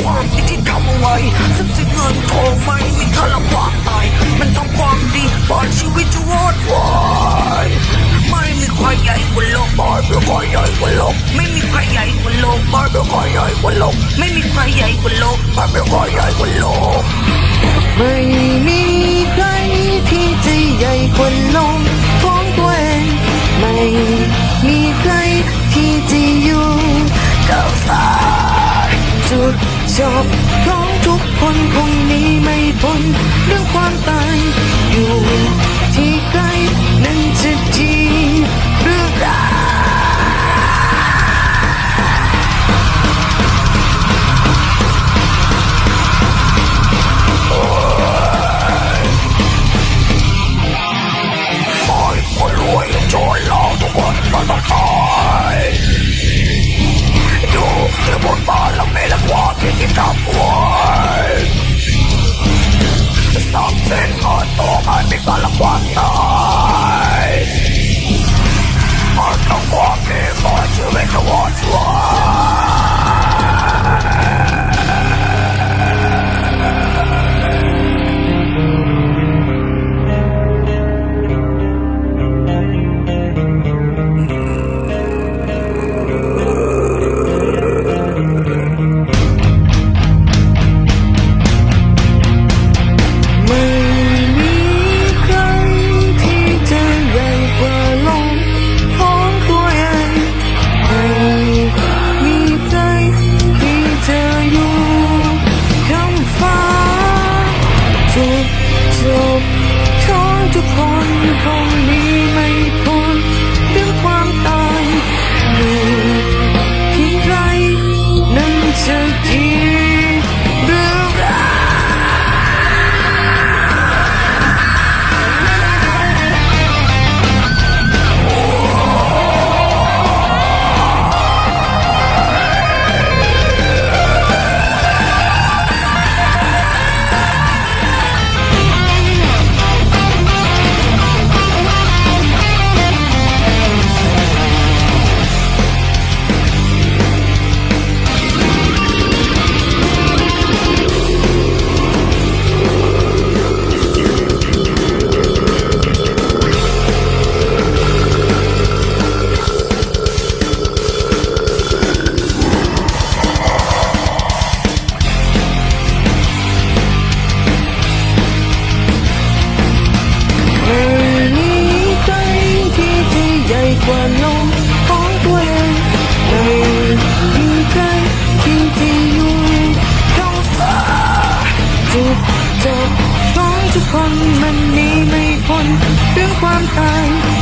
ความดีที่ทำเอาไว้ทรัพย์สินเงินทองไม่มีค่าละความตายมันทำความดีบอนชีวิตจะวอดวายไม่มีใครใหญ่กว่าโลกบอดเพื่อใครใหญ่กว่าโลกไม่มีใครใหญ่กว่าโลกบอดเพื่อใครใหญ่กว่าโลกไม่มีใครใหญ่กว่าโลกบอดเพื่อใใหญ่กว่าโลกไม่มีใครที่จะใหญ่กว่าโลกของตัวเองไม่มีใครที่จะอยู่กับสายจุด จบของทุกคนคงหนีไม่พ้น ข ของทุกคนมันหนีไม่พ้นเรื่องความตาย